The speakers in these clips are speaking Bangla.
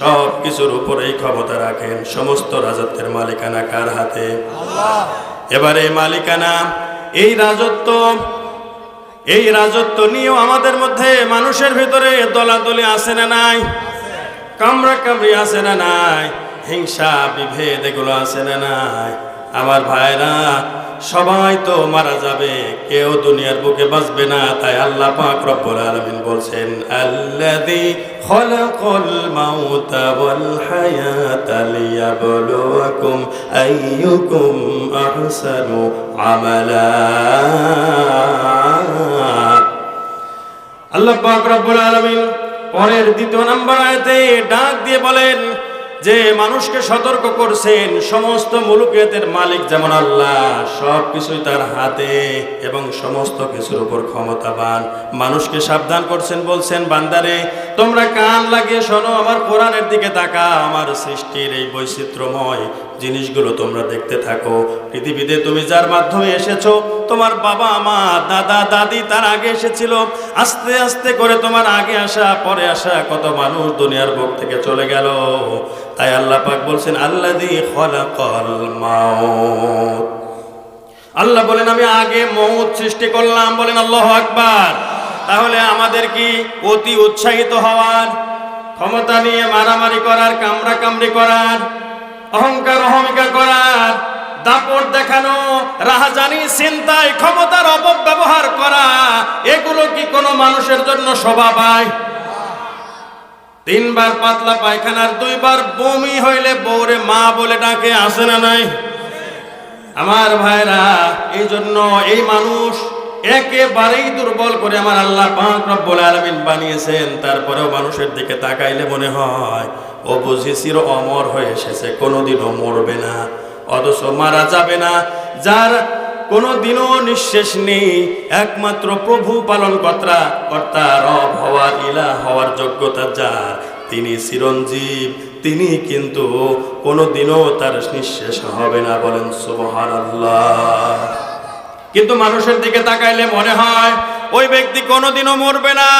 সব কিছুর উপরেই ক্ষমতা রাখেন সমস্ত রাজত্বের মালিকানা কার হাতে? এবারে মালিকানা এই রাজত্ব এই রাজত্ব নিয়েও আমাদের মধ্যে মানুষের ভিতরে দলাদলি আছে না নাই? কামড়া কামড়ি আছে না নাই? হিংসা বিভেদ এগুলো আছে না নাই? আমার ভাইরা সবাই তো মারা যাবে, কেউ দুনিয়ার বুকে বাঁচবে না, তাই আল্লাহ পাক রব্বুল আলামিন বলছেন, আল্লাযী খলাকাল মাউতা ওয়াল হায়াতা লিয়াবলুয়াকুম আইয়ুকুম আহসানু আমালা. আল্লাহ পাক রব্বুল আলামিন পরের দ্বিতীয় নম্বর আয়াতে ডাক দিয়ে বলেন যে মানুষকে সতর্ক করছেন, সমস্ত মুলুকিয়াতের মালিক যেমন আল্লাহ, সব কিছুই তার হাতে এবং সমস্ত কিছুর উপর ক্ষমতাবান। মানুষকে সাবধান করছেন, বলছেন, বান্দারে, তোমরা কান লাগিয়ে শোনো, আমার কোরআনের দিকে তাকা আমার সৃষ্টির এই বৈচিত্র্যময় জিনিসগুলো তোমরা দেখতে থাকো। পৃথিবীতে তুমি যার মাধ্যমে এসেছ, তোমার বাবা, মা, দাদা, দাদি, তার আগে এসেছিল, আস্তে আস্তে করে তোমার আগে আসা, পরে আসা, কত মানুষ দুনিয়ার বুক থেকে চলে গেল। তাই আল্লাহ পাক বলছেন মাউত। আল্লাহ বলেন, আমি আগে মৌত সৃষ্টি করলাম। বলেন, আল্লাহ আকবার। তাহলে আমাদের কি অতি উৎসাহিত হওয়ার, ক্ষমতা নিয়ে মারামারি করার কামড়া কামড়ি করার, অহংকার অহমিকা করার, দাপট দেখানো, রাহাজানি, চিন্তায় ক্ষমতার অপব্যবহার করা, এগুলো কি কোনো মানুষের জন্য শোভা পায়? তিনবার পাতলা পায়খানার দুইবার বমি হইলে বউরে মা বলে ডাকে আসে না নাই? আমার ভাইরা এই জন্য এই মানুষ একেবারেই দুর্বল করে আমার আল্লাহ বানিয়েছেন। তারপরেও মানুষের দিকে তাকাইলে মনে হয়, ও বুঝি চির অমর হয়ে এসেছে, কোনোদিনও মরবে না, অথচ মারা যাবে না। যার কোনোদিনও নিঃশেষ নেই। একমাত্র প্রভু পালন কর্তা কর্তা রব হওয়ার ইলা হওয়ার যোগ্যতা যার। তিনি চিরঞ্জীব, তিনি কিন্তু কোনোদিনও তার নিঃশেষ হবে না বলেন সুবহানাল্লাহ। কিন্তু মানুষের দিকে তাকাইলে মনে হয়, ওই ব্যক্তি কোনোদিনও মরবে না।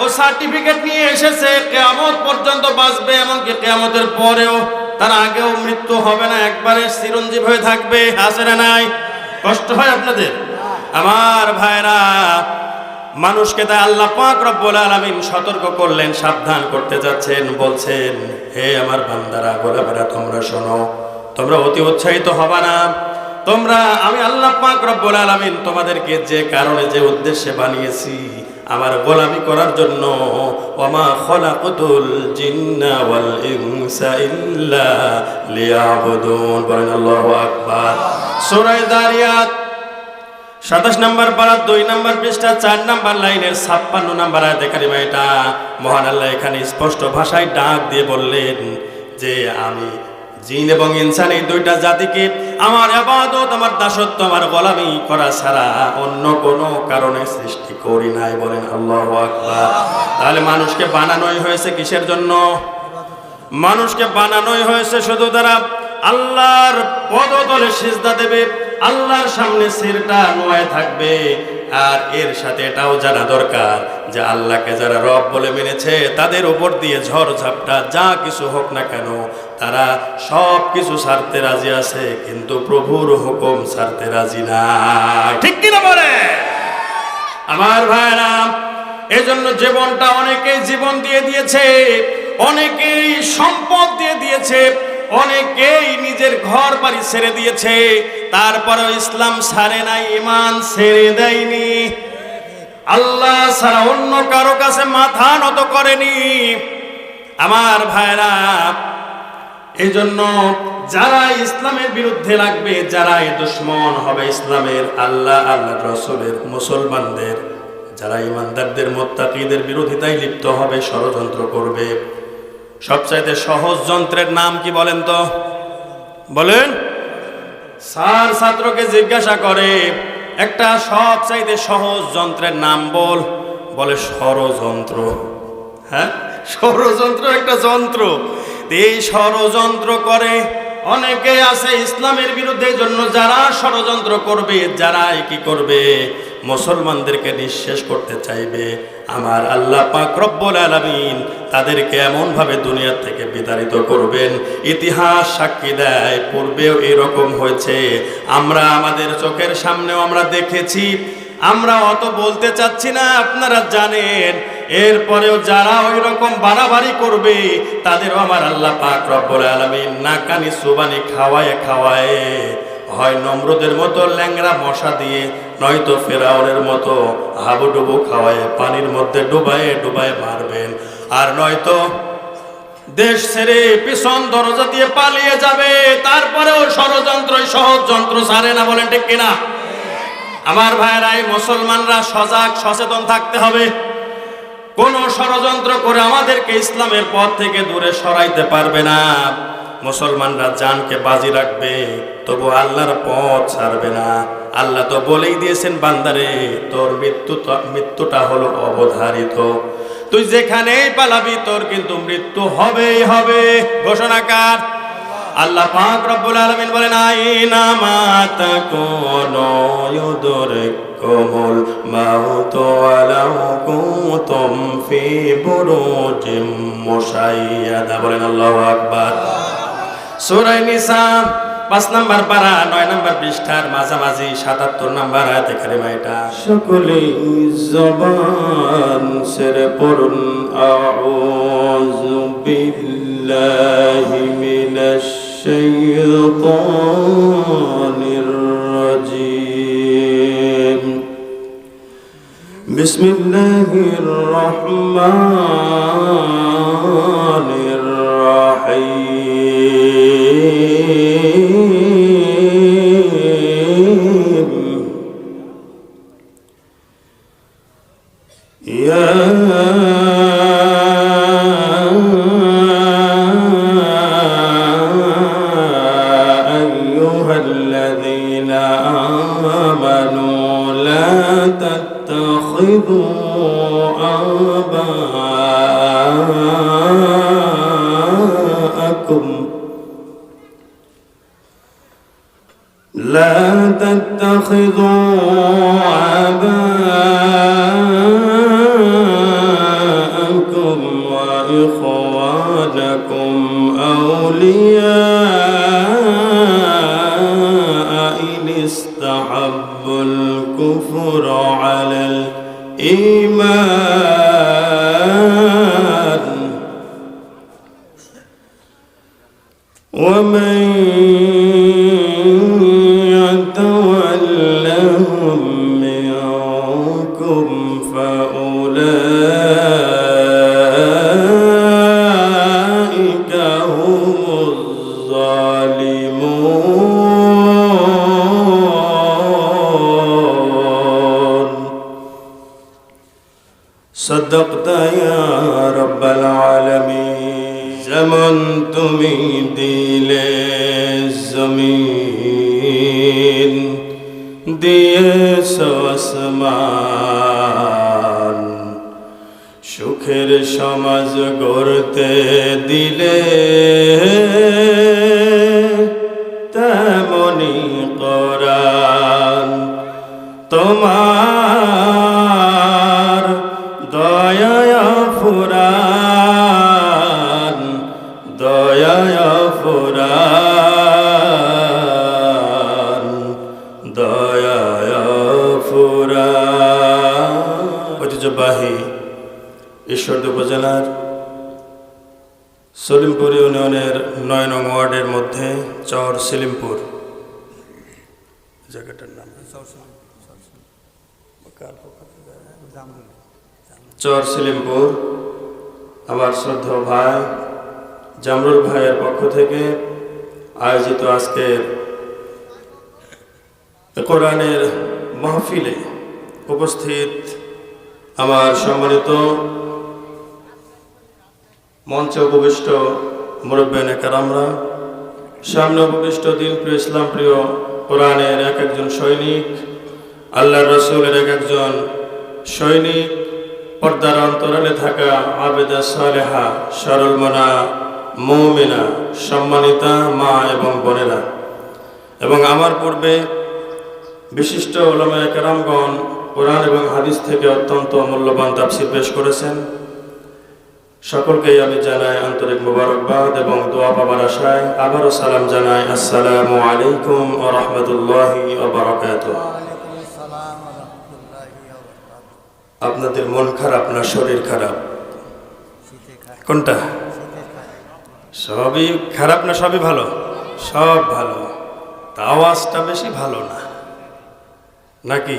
ও সার্টিফিকেট নিয়ে এসেছে, কেয়ামত পর্যন্ত বাঁচবে, এমনকি কেয়ামতের পরেও তার আগেও মৃত্যু হবে না, একবারে চিরঞ্জীব হয়ে থাকবে না নাই। কষ্ট হয় আপনাদের? আমার ভাইরা মানুষকে তাই আল্লাহ পাক রব্বুল আলামিন সতর্ক করলেন, সাবধান করতে যাচ্ছেন, বলছেন, হে আমার বান্দারা, গোলাপেরা, তোমরা শোনো, তোমরা অতি উৎসাহিত হবা না। তোমরা, আমি আল্লাহ পাক রব্বুল আলামিন তোমাদেরকে যে কারণে, যে উদ্দেশ্যে বানিয়েছি, আমার গোলামি করার জন্য, ওমা খলাকুতুল জিন্না ওয়াল ইনসা ইল্লা লিয়াবুদুন। বলেন আল্লাহু আকবার। সূরা দারিয়াত, সাতাশ নম্বর পাড়া দুই নম্বর পৃষ্ঠা, চার নম্বর লাইনের ছাপ্পান্ন নম্বর আয়াতে কারিমা এটা। মহান এখানে স্পষ্ট ভাষায় ডাক দিয়ে বললেন যে আমি জিন এবং ইনসান, এই দুইটা জাতিকে আমার আবাদত, আমার দাসত্ব, আমার গোলামি করা ছাড়া অন্য কোনো কারণে সৃষ্টি করি নাই বলেন আল্লাহ আকবার। তাহলে মানুষকে বানানোই হয়েছে কিসের জন্য? মানুষকে বানানোই হয়েছে শুধু তারা আল্লাহর পদতলে সিজদা দেবে, আল্লাহর সামনে সিরটা নোয়ায় থাকবে। আর এর সাথে এটাও জানা দরকার যে আল্লাহকে যারা রব বলে মেনেছে, তাদের উপর দিয়ে ঝড় ঝাপটা যা কিছু হোক না কেন, তারা সব কিছু ছাড়তে রাজি আছে, কিন্তু প্রভুর হুকুম ছাড়তে রাজি না। ঠিক কিনা বলে? আমার ভাইরা, এজন্য জীবনটা অনেকেই জীবন দিয়ে দিয়েছে, অনেকেই সম্পদ দিয়ে দিয়েছে অনেকেই নিজের ঘর বাড়ি ছেড়ে দিয়েছে, তারপরেও ইসলাম ছাড়ে নাই ইমান ছেড়ে দেয়নি। আল্লাহ ছাড়া অন্য কারও কাছে মাথা নত করেনি। আমার ভাইরা এই জন্য যারা ইসলামের বিরুদ্ধে লাগবে যারা এই দুশ্মন হবে ইসলামের আল্লাহ আল্লাহ রসুলের মুসলমানদের। যারা ইমানদারদের, মোত্তাকিদের বিরোধিতায় লিপ্ত হবে, ষড়যন্ত্র করবে। সবচাইতে সহজ যন্ত্রের নাম কি বলেন তো? বলেন। স্যার ছাত্রকে জিজ্ঞাসা করে, একটা সবচাইতে সহজ যন্ত্রের নাম বল। বলে ষড়যন্ত্র হ্যাঁ? ষড়যন্ত্র একটা যন্ত্র। এই ষড়যন্ত্র করে অনেকে আছে ইসলামের বিরুদ্ধে জন্য যারা ষড়যন্ত্র করবে যারা কি করবে? মুসলমানদেরকে নিঃশেষ করতে চাইবে। আমার আল্লাহ পাক রব্বুল আলামিন তাদেরকে এমনভাবে দুনিয়ার থেকে বিতাড়িত করবেন। ইতিহাস সাক্ষী দেয়, পূর্বেও এরকম হয়েছে। আমরা আমাদের চোখের সামনেও আমরা দেখেছি। আমরা অত বলতে চাচ্ছি না, আপনারা জানেন। এরপরেও যারা ওই রকম বাড়াবাড়ি করবে, তাদেরও আমার আল্লাহ পাক রব্বুল আলামিন নাকানি সুবানি খাওয়ায় খাওয়ায়। হয় নম্রদের মতো ল্যাংরা মশা দিয়ে, নয়তো ফেরাউনের মতো হাবুডুবু খাওয়ায়, পানির মধ্যে ডুবায়ে ডুবায়ে মারবেন। আর নয়তো দেশ ছেড়ে পিছন দরজা দিয়ে পালিয়ে যাবে, তারপরেও ষড়যন্ত্র সহজ যন্ত্র ছাড়ে না বলেন ঠিক কিনা? আমার ভাইয়েরা, এই মুসলমানরা সজাগ, সচেতন থাকতে হবে। কোন ষড়যন্ত্র করে আমাদেরকে ইসলামের পথ থেকে দূরে সরাইতে পারবে না। মুসলমানরা জানকে বাজি রাখবে, তবু আল্লাহর পথ ছাড়বে না। আল্লাহ তো বলেই দিয়েছেন, বান্দারে, তোর মৃত্যু মৃত্যুটা হলো অবধারিত। তুই যেখানেই পালাবি, তোর কিন্তু মৃত্যু হবেই হবে। ঘোষণাকার আল্লাহ পাক রব্বুল আলামিন বলেন আইনা কোন ইউদুর কোমল মাউত ওয়ালাউ কুনতুম ফি বুরুজিম মুশাইয়াদা। বলেন আল্লাহু আকবার। সূরা নিসা পাঁচ নাম্বার পারা নয় নাম্বার পৃষ্ঠার মাঝামাঝি সাতাত্তর নাম্বার আয়াতে কারিমা এটা। সকলে জবান সেরে পড়ুন بسم الله الرحمن الرحيم تتخذوا آباءكم وإخوانكم أولياء যেমন তুমি দিলে জমিন দিয়েছ আসমান। সুখের সমাজ গড়তে দিলে উপজেলার সলিমপুর ইউনিয়নের নয় নং ওয়ার্ডের মধ্যে চর সেলিমপুর। জায়গাটার নাম চর সেলিমপুর। আমার শ্রদ্ধা ভাই জামরুল ভাইয়ের পক্ষ থেকে আয়োজিত আজকের কোরআনের মাহফিলে উপস্থিত আমার সম্মানিত মঞ্চে উপবিষ্ট মুরব্বেন কারামরা সামনে উপবিষ্ট দিন প্রিয় ইসলাম প্রিয় কোরআনের এক একজন সৈনিক আল্লাহ রসুলের এক একজন সৈনিক, পর্দার অন্তরালে থাকা আবেদা সালেহা সরল মনা, মৌমিনা, সম্মানিতা মা এবং বোনেরা। এবং আমার পূর্বে বিশিষ্ট ওলামায় কেরামগণ কোরআন এবং হাদিস থেকে অত্যন্ত মূল্যবান তাফসির পেশ করেছেন। সকলকেই আমি জানাই আন্তরিক মোবারকবাদ এবং দোয়া পাবার আশায় আবারও সালাম জানাই। আসসালামু আলাইকুম ও রহমতুল্লাহি আপনাদের মন খারাপ না শরীর খারাপ? কোনটা? সবই খারাপ না সবই ভালো? সব ভালো। তা আওয়াজটা বেশি ভালো না। নাকি?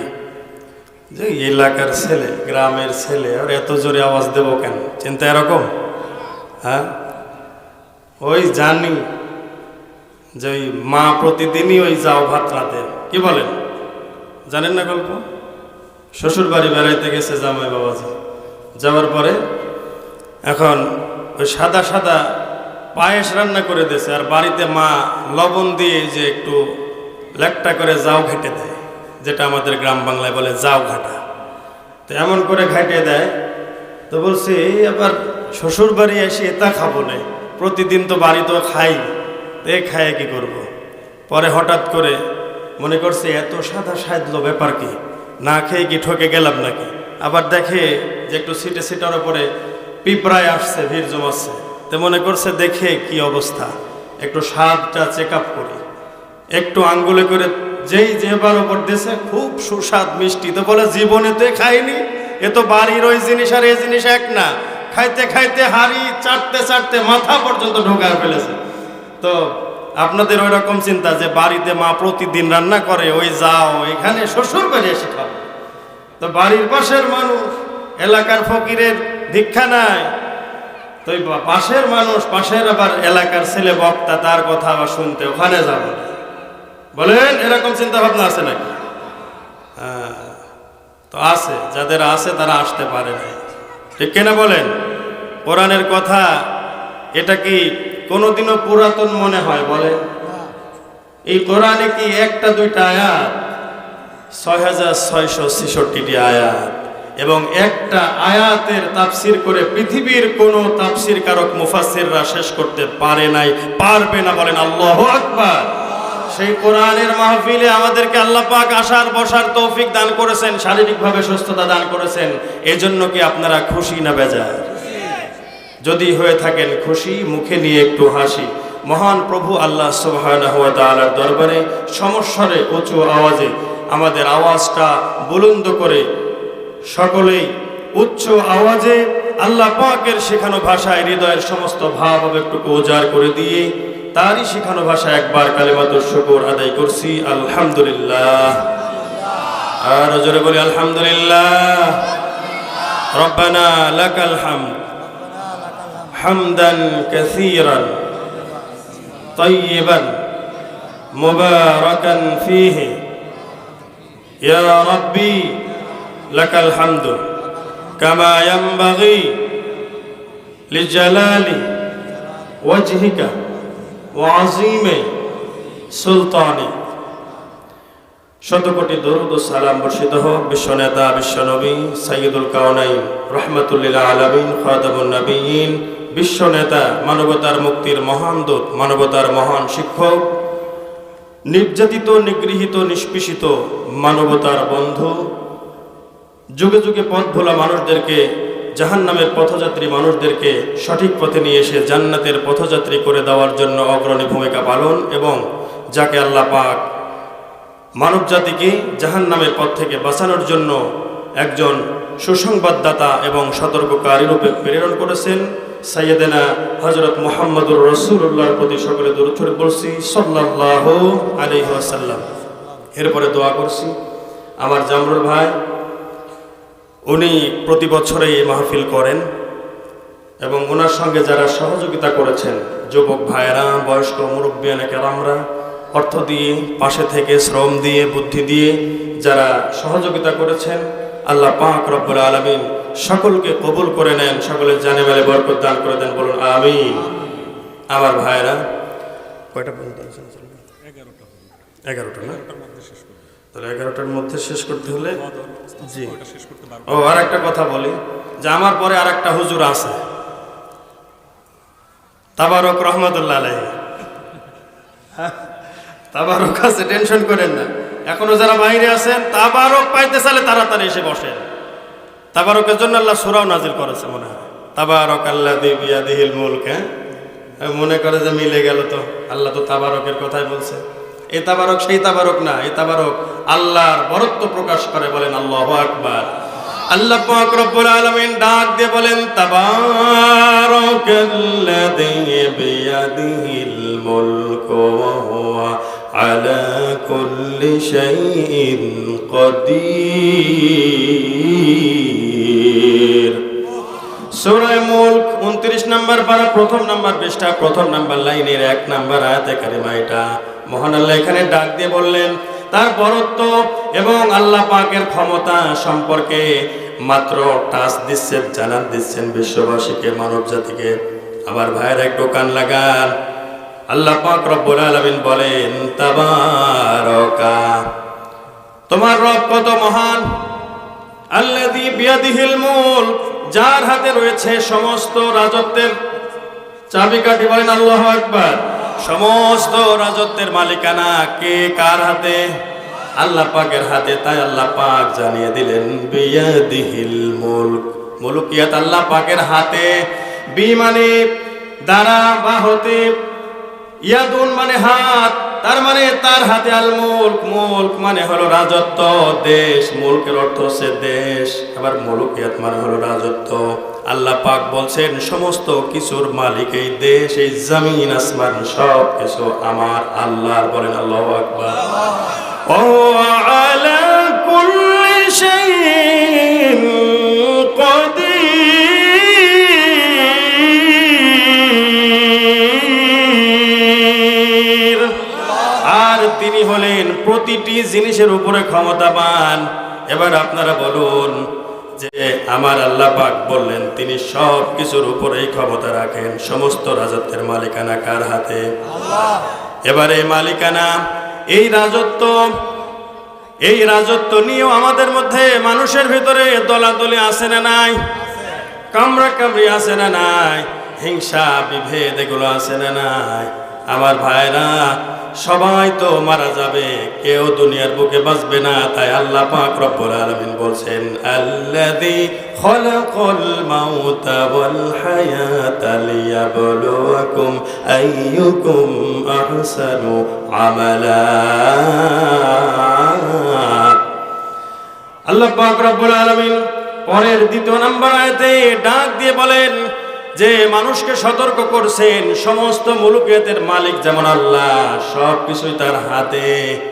যে এলাকার ছেলে, গ্রামের ছেলে, আর এত জোরে আওয়াজ দেব কেন? চিন্তা এরকম? হ্যাঁ? ওই জানি যে ওই মা প্রতিদিনই ওই যাও ভাত রাতে কি বলেন? জানেন না গল্প? শ্বশুর বাড়ি বেড়াইতে গেছে জামাই বাবাজি। যাওয়ার পরে এখন ওই সাদা সাদা পায়েস রান্না করে দিয়েছে, আর বাড়িতে মা লবণ দিয়ে যে একটু লেকটা করে যাও ঘেটে দেয়। যেটা আমাদের গ্রাম বাংলায় বলে যাও ঘাটা। তো এমন করে ঘাটে দেয়। তো বলছি আবার শ্বশুর বাড়ি এসে এটা খাব না। প্রতিদিন তো বাড়ি তো খাই। তো এ খায় কি করব। পরে হঠাৎ করে মনে করছে, এত সাদা সাদলো ব্যাপার কি? না খেয়ে কি ঠকে গেলাম নাকি? আবার দেখে যে একটু সিটে সিটার উপরে পিঁপড়ায় আসছে, ভিড় জমাচ্ছে। তো মনে করছে, দেখে কি অবস্থা? একটু স্বাদটা চেক আপ করি। একটু আঙ্গুলে করে যেই যেবার ওপর দেশে খুব সুস্বাদ মিষ্টি। তো বলে, জীবনে তো খাইনি, এ তো বাড়ির ওই জিনিস আর এই জিনিস এক না। খাইতে খাইতে হাড়ি চাটতে চাটতে মাথা পর্যন্ত ঢোকায় ফেলেছে। তো আপনাদের ওই রকম চিন্তা যে বাড়িতে মা প্রতিদিন রান্না করে, ওই যাও, এখানে শ্বশুর বাড়ি এসে খাব। তো বাড়ির পাশের মানুষ, এলাকার ফকিরের দীক্ষা নাই। তো পাশের মানুষ, পাশের আবার এলাকার ছেলে বক্তা, তার কথা আবার শুনতে ওখানে যাব না। বলেন এরকম চিন্তা ভাবনা আছে নাকি? হ্যাঁ, তো আছে যাদের আছে তারা আসতে পারে না ঠিক কিনা বলেন? কোরআনের কথা এটা কি কোনোদিনও পুরাতন মনে হয় বলে? এই কোরআনে কি একটা দুইটা আয়াত? ছয় হাজার ছয়শো ছেষট্টিটি আয়াত। এবং একটা আয়াতের তাফসির করে পৃথিবীর কোনো তাফসির কারক মুফাসিররা শেষ করতে পারে নাই পারবে না বলেন আল্লাহ আকবার। সেই কোরআনের মাহফিলে আমাদেরকে আল্লাহ পাক আসার, বসার তৌফিক দান করেছেন, শারীরিকভাবে সুস্থতা দান করেছেন। এজন্য কি আপনারা খুশি না বেজার? যদি হয়ে থাকেন খুশি, মুখে নিয়ে একটু হাসি। মহান প্রভু আল্লাহ তাআলার দরবারে সমস্বরে উঁচু আওয়াজে আমাদের আওয়াজটা বুলন্দ করে সকলেই উচ্চ আওয়াজে আল্লাহ পাকের শেখানো ভাষায় হৃদয়ের সমস্ত ভাব আবেগটুকু উজাড় করে দিয়ে তারই শেখানো ভাষায় একবার কালেমাতুর শুকর আদায় করছি আলহামদুলিল্লাহ আর জোরে বলি আলহামদুলিল্লাহ রব্বানা লাকাল হামদ حمدا كثيرا طيبا مباركا فيه يا ربي لك الحمد كما ينبغي لجلال وجهك ওয়াজিমে, সুলতানে। শতকোটি দরুদ ও সালাম বর্ষিত হোক বিশ্বনেতা বিশ্বনবী সাইয়দুল কাউনাই রহমতুল্লিল আলমিন খাদাবুল নবীন বিশ্বনেতা মানবতার মুক্তির মহান দূত, মানবতার মহান শিক্ষক, নির্যাতিত, নিগৃহীত, নিষ্পেষিত মানবতার বন্ধু, যুগে যুগে পথ ভোলা মানুষদেরকে জাহান্নামের পথযাত্রী মানুষদেরকে সঠিক পথে নিয়ে এসে জান্নাতের পথযাত্রী করে দেওয়ার জন্য অগ্রণী ভূমিকা পালন এবং যাকে আল্লাহ পাক মানব জাতিকে জাহান নামের পথ থেকে বাঁচানোর জন্য একজন সুসংবাদদাতা এবং সতর্ককারী রূপে প্রেরণ করেছেন। সাইয়েদেনা হজরত মোহাম্মদুর রসুল্লাহর প্রতি সকলে দূরথরে বলছি সাল্লাহ আলহাসাল্লাম এরপরে দোয়া করছি। আমার জামরুল ভাই উনি প্রতি বছরে এই মাহফিল করেন এবং ওনার সঙ্গে যারা সহযোগিতা করেছেন, যুবক ভাইয়েরা, বয়স্ক মুরব্বিয়ান কেরামরা অর্থ দিয়ে, পাশে থেকে শ্রম দিয়ে, বুদ্ধি দিয়ে যারা সহযোগিতা করেছেন, আল্লাহ পাক রব্বুল আলমিন সকলকে কবুল করে নেন, সকলের জানে মেলে বরকত দান করে দেন, বলুন আমিন। আমার ভাইয়েরা, কয়টা পর্যন্ত চলবে এগারোটা না? তাহলে এগারোটার মধ্যে শেষ করতে হলে? জি। ও আর একটা কথা বলি যে আমার পরে আর একটা হুজুর আছে। তাবারক রহমতুল্লাহ আলাইহি। তাবারক আছে টেনশন করেন না। এখনও যারা বাইরে আছেন তাবারক পাইতে চালে তাড়াতাড়ি এসে বসেন। তাবারকের জন্য আল্লাহ সুরাও নাজিল করেছে মনে হয়। তাবারক আল্লাহ দিবিয়া দিহিল মুলক হ্যাঁ? মনে করে যে মিলে গেল তো। আল্লাহ তো তাবারকের কথাই বলছে। এই তাবারক সেই তাবারক না এই তাবারক আল্লাহর বরত্ব প্রকাশ করে বলেন আল্লাহ আকবার। আল্লাহ পাক আলামিন ডাক দিয়ে বলেন তাবারাকাল্লাযী বিয়াদিহিল মুলকু ওয়া হুয়া আলা কুল্লি শাইইন কাদির সূরা মুলক 29 নম্বর পারা প্রথম নাম্বার পৃষ্ঠা, প্রথম নাম্বার লাইনের এক নাম্বার আয়াতে কারিমা এটা। মহান আল্লাহ এখানে ডাক দিয়ে বললেন, তার বরত্ব এবং আল্লাহ পাকের ক্ষমতা সম্পর্কে মাত্র টাচ দিচ্ছেন, জানান দিচ্ছেন বিশ্ববাসীকে মানব জাতিকে আবার ভাইয়ের একটু কান লাগান। আল্লাহ পাক রব্বুল আলামিন বলেন, তাবারকা। তোমার রব কত মহান। আল্লাযী বিয়াদিহিল মুলক, যার হাতে রয়েছে সমস্ত রাজত্বের চাবিকাঠি, বলেন আল্লাহ আকবার। সমস্ত রাজত্বের মালিকানা কে কার হাতে? আল্লাহ পাকের হাতে, তাই আল্লাহ পাক জানিয়ে দিলেন, বিয়াদিহিল মুলক। মুলকিয়াত আল্লাহ পাকের হাতে, বিমানে, দ্বারা বা হতে ইয়াদুন মানে হাত তার মানে তার হাতে আল মুলক। মুলক মানে হলো রাজত্ব দেশ। মুলকের অর্থ হচ্ছে দেশ। আবার মুলকিয়াত মানে হলো রাজত্ব। আল্লাহ পাক বলছেন সমস্ত কিছুর মালিক এই দেশ এই জমিন আসমান সব কিছু আমার আল্লাহ। বলেন আল্লাহ আকবার। ও আলা প্রতিটি জিনিসের উপরে ক্ষমতাবান। এবার আপনারা বলুন যে আমার আল্লাহ পাক বললেন তিনি সব কিছুর উপরেই ক্ষমতা রাখেন। সমস্ত রাজত্বের মালিকানা কার হাতে? এবার এই মালিকানা এই রাজত্ব এই রাজত্ব নিয়েও আমাদের মধ্যে মানুষের ভিতরে দলাদলি আছে না নাই? কামড়া কামড়ি আছে না নাই? হিংসা বিভেদ এগুলো আছে না নাই? আমার ভাইরা সবাই তো মারা যাবে, কেউ দুনিয়ার বুকে বাঁচবে না, তাই আল্লাহ পাক রব্বুল আলামিন বলছেন, আল্লাযী খলাকাল মাউতা ওয়াল হায়াতা লিয়াবলুয়াকুম আইয়ুকুম আহসানু আমালা. আল্লাহ পাক রব্বুল আলামিন পরের দ্বিতীয় নাম্বার আয়াতে ডাক দিয়ে বলেন যে মানুষকে সতর্ক করছেন, সমস্ত মুলুকিয়াতের মালিক যেমন আল্লাহ, সব কিছুই তার হাতে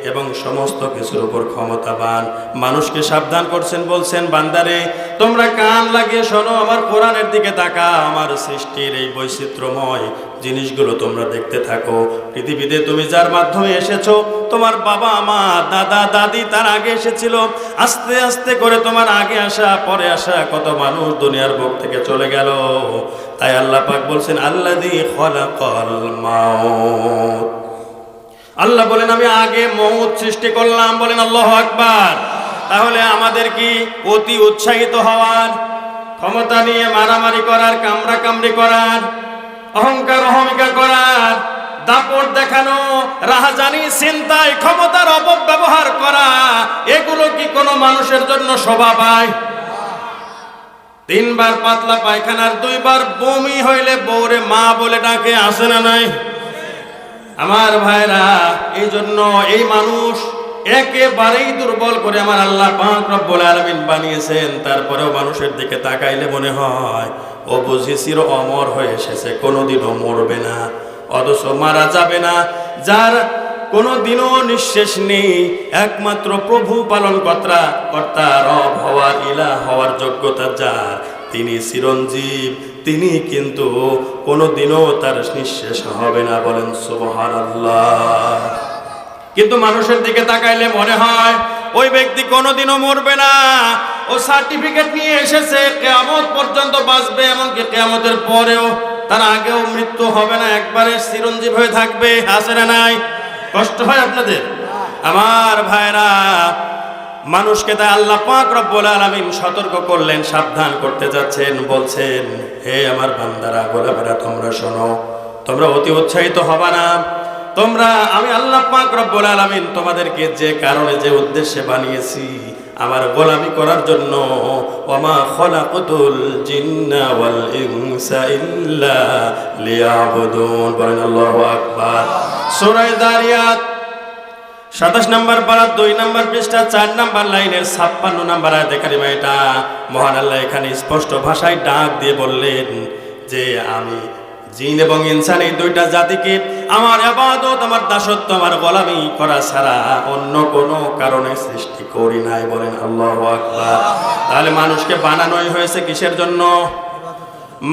এবং সমস্ত কিছুর উপর ক্ষমতাবান। মানুষকে সাবধান করছেন, বলছেন, বান্দারে, তোমরা কান লাগিয়ে শোনো, আমার কোরআনের দিকে তাকা আমার সৃষ্টির এই বৈচিত্র্যময় জিনিসগুলো তোমরা দেখতে থাকো। পৃথিবীতে তুমি যার মাধ্যমে এসেছ, তোমার বাবা, মা, দাদা, দাদি, তার আগে এসেছিল, আস্তে আস্তে করে তোমার আগে আসা, পরে আসা কত মানুষ দুনিয়ার বুক থেকে চলে গেল। তাই আল্লাহ পাক বলছেন আল্লাহ আল্লাহ বলেন, আমি আগে মৌত সৃষ্টি করলাম। বলেন, আল্লাহ আকবার। তাহলে আমাদের কি অতি উৎসাহিত হওয়ার, ক্ষমতা নিয়ে মারামারি করার কামড়া কামড়ি করার, অহংকার অহমিকা করার, দাপট দেখানো, রাহাজানি, চিন্তায় ক্ষমতার অপব্যবহার করা, এগুলো কি কোনো মানুষের জন্য শোভা পায়? তিনবার পাতলা পায়খানার দুইবার বমি হইলে বউরে মা বলে ডাকে, আসে না নাই? আমার ভাইরা এই জন্য এই মানুষ একেবারেই দুর্বল করে আমার আল্লাহ পাক বানিয়েছেন। তারপরেও মানুষের দিকে তাকাইলে মনে হয়, ও বুঝি চির অমর হয়ে এসেছে, কোনোদিনও মরবে না, অথচ মারা যাবে না। যার কোনোদিনও নিঃশেষ নেই। একমাত্র প্রভু পালন কর্তা কর্তা রব হওয়ার ইলা হওয়ার যোগ্যতা যার। তিনি চিরঞ্জীব, তিনি কিন্তু কোনোদিনও তার নিঃশেষ হবে না বলেন সুবহানাল্লাহ। কিন্তু মানুষের দিকে তাকাইলে মনে হয়, ওই ব্যক্তি কোনোদিনও মরবে না। ও সার্টিফিকেট নিয়ে এসেছে, কেয়ামত পর্যন্ত বাঁচবে, এমনকি কেয়ামতের পরেও তার আগেও মৃত্যু হবে না। একবারে চিরঞ্জীব হয়ে থাকবে, আছে না নাই? কষ্ট হয় আপনাদের? আমার ভাইরা, মানুষকে তাই আল্লাহ পাক রব্বুল আলামিন সতর্ক করলেন, সাবধান করতে যাচ্ছেন, বলছেন, হে আমার বান্দারা, গোলাপেরা, তোমরা শোনো, তোমরা অতি উৎসাহিত হবা না। তোমরা, আমি আল্লাহ পাক রব্বুল আলামিন তোমাদেরকে যে কারণে, যে উদ্দেশ্যে বানিয়েছি আমার গোলামি করার জন্য, ওমা খলাকুতুল জিন্না ওয়াল ইনসা ইল্লা লিয়াবুদুন। বলেন আল্লাহু দারিয়াত সাতাশ নম্বর পারা, দুই নম্বর পৃষ্ঠা, চার নম্বর লাইনের ছাপ্পান্ন নম্বর আয়তে কারিমা এটা। মহান আল্লাহ এখানে স্পষ্ট ভাষায় ডাক দিয়ে বললেন যে, আমি জিন এবং ইনসান এই দুইটা জাতিকে আমার আবাদত, আমার দাসত্ব, আমার গোলামি করা ছাড়া অন্য কোনো কারণে সৃষ্টি করি নাই বলেন আল্লাহ আকবার। তাহলে মানুষকে বানানোই হয়েছে কিসের জন্য?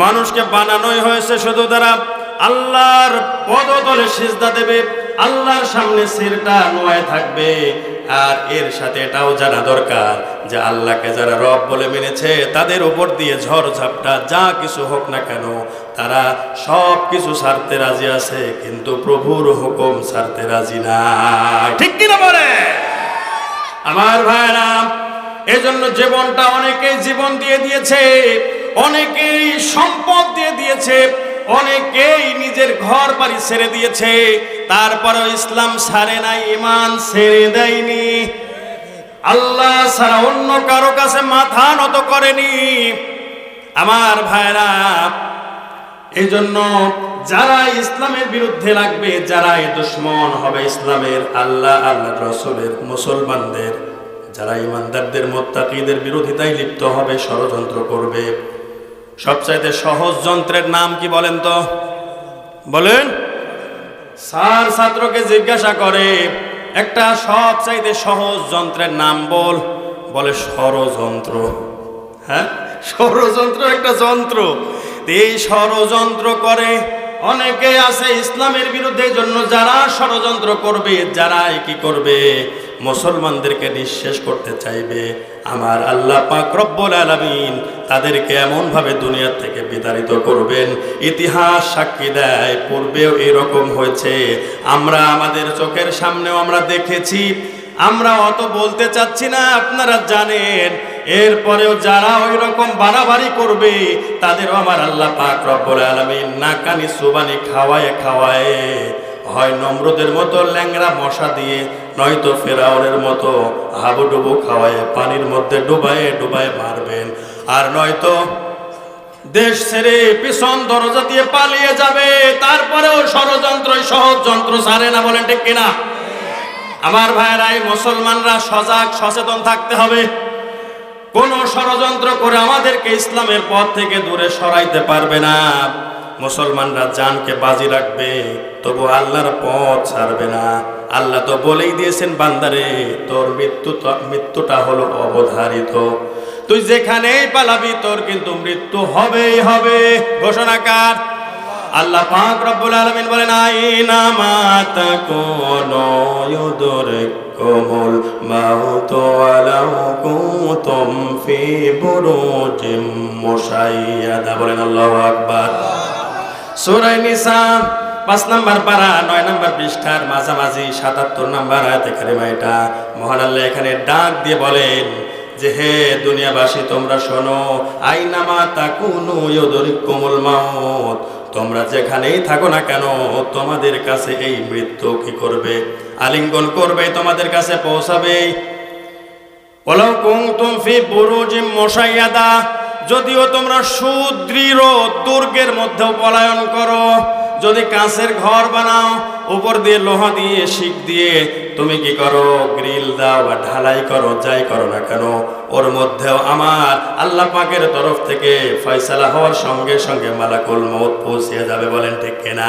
মানুষকে বানানোই হয়েছে শুধু তারা আল্লাহর পদতলে সিজদা দেবে আল্লাহর সামনে সিরটা নোয়ায় থাকবে, আর এর সাথে এটাও জানা দরকার যে আল্লাহকে যারা রব বলে মেনেছে, তাদের উপর দিয়ে ঝড় ঝাপটা যা কিছু হোক না কেন, তারা সব কিছু ছাড়তে রাজি আছে, কিন্তু প্রভুর হুকুম ছাড়তে রাজি না। ঠিক কিনা বলে? আমার ভাইরা, এজন্য জীবনটা অনেকেই জীবন দিয়ে দিয়েছে, অনেকেই সম্পদ দিয়ে দিয়েছে অনেকেই নিজের ঘর বাড়ি ছেড়ে দিয়েছে, তারপরেও ইসলাম ছাড়ে নাই ইমান ছেড়ে দেয়নি। আল্লাহ ছাড়া অন্য কারও কাছে মাথা নত করেনি। আমার ভাইরা এই জন্য যারা ইসলামের বিরুদ্ধে লাগবে যারা এই দুশ্মন হবে ইসলামের আল্লাহ আল্লাহ রসুলের মুসলমানদের। যারা ইমানদারদের, মোত্তাকিদের বিরোধিতায় লিপ্ত হবে, ষড়যন্ত্র করবে। সবচাইতে সহজ যন্ত্রের নাম কি বলেন তো? বলেন। স্যার ছাত্রকে জিজ্ঞাসা করে, একটা সবচাইতে সহজ যন্ত্রের নাম বল। বলে ষড়যন্ত্র হ্যাঁ? ষড়যন্ত্র একটা যন্ত্র। এই ষড়যন্ত্র করে অনেকে আছে ইসলামের বিরুদ্ধে জন্য যারা ষড়যন্ত্র করবে যারা কি করবে? মুসলমানদেরকে নিঃশেষ করতে চাইবে। আমার আল্লাহ পাক রব্বুল আলামিন তাদেরকে এমনভাবে দুনিয়ার থেকে বিতাড়িত করবেন। ইতিহাস সাক্ষী দেয়, পূর্বেও এরকম হয়েছে। আমরা আমাদের চোখের সামনেও আমরা দেখেছি। আমরা অত বলতে চাচ্ছি না, আপনারা জানেন। এরপরেও যারা ওই রকম বাড়াবাড়ি করবে, তাদেরও আমার আল্লাহ পাক রব্বুল আলামিন নাকানি সুবানি খাওয়ায় খাওয়ায়। হয় নম্রদের মতো ল্যাংরা মশা দিয়ে, নয়তো ফেরাউনের মতো হাবুডুবু খাওয়ায়, পানির মধ্যে ডুবায়ে ডুবায়ে মারবেন। আর নয়তো দেশ ছেড়ে পিছন দরজা দিয়ে পালিয়ে যাবে, তারপরেও ষড়যন্ত্র সহজ যন্ত্র ছাড়ে না বলেন ঠিক কিনা? আমার ভাইয়েরা, এই মুসলমানরা সজাগ, সচেতন থাকতে হবে। কোন ষড়যন্ত্র করে আমাদেরকে ইসলামের পথ থেকে দূরে সরাইতে পারবে না। মুসলমানরা জানকে বাজি রাখবে, তবু আল্লাহর পথ ছাড়বে না। আল্লাহ তো বলেই দিয়েছেন, বান্দারে, তোর মৃত্যু মৃত্যুটা হলো অবধারিত। তুই যেখানেই পালাবি, তোর কিন্তু মৃত্যু হবেই হবে। ঘোষণাকার আল্লাহ পাক রব্বুল আলামিন বলেন, আইনা মা তাকুনু ইউদরিকুমুল মাউত ওয়ালাউ কুনতুম ফি বুরুজিম মুশাইয়াদা। বলেন আল্লাহু আকবার। সূরা নিসা, পাঁচ নাম্বার পারা নয় নাম্বার পৃষ্ঠার মাঝামাঝি সাতাত্তর নাম্বার আয়াতে কারিমা এটা। মহান আল্লাহ এখানে ডাক দিয়ে বলেন যে, হে দুনিয়াবাসী, তোমরা শোনো আইনামা তাকুনু কোমল মাউত। তোমরা যেখানেই থাকো না কেন, তোমাদের কাছে এই মৃত্যু কি করবে? আলিঙ্গন করবে, তোমাদের কাছে পৌঁছাবে। ওলাও কুনতুম ফি বুরুজিম মুশাইয়াদা। যদিও তোমরা সুদৃঢ় দুর্গের মধ্যে পলায়ন করো, যদি কাঁচের ঘর বানাও, উপর দিয়ে লোহা দিয়ে শিক দিয়ে, তুমি কি করো? গ্রিল দাও বা ঢালাই করো, যাই করো না কেন, ওর মধ্যেও আমার আল্লাহ পাকের তরফ থেকে ফয়সালা হওয়ার সঙ্গে সঙ্গে মালাকুল মত পৌঁছে যাবে বলেন ঠিক কিনা?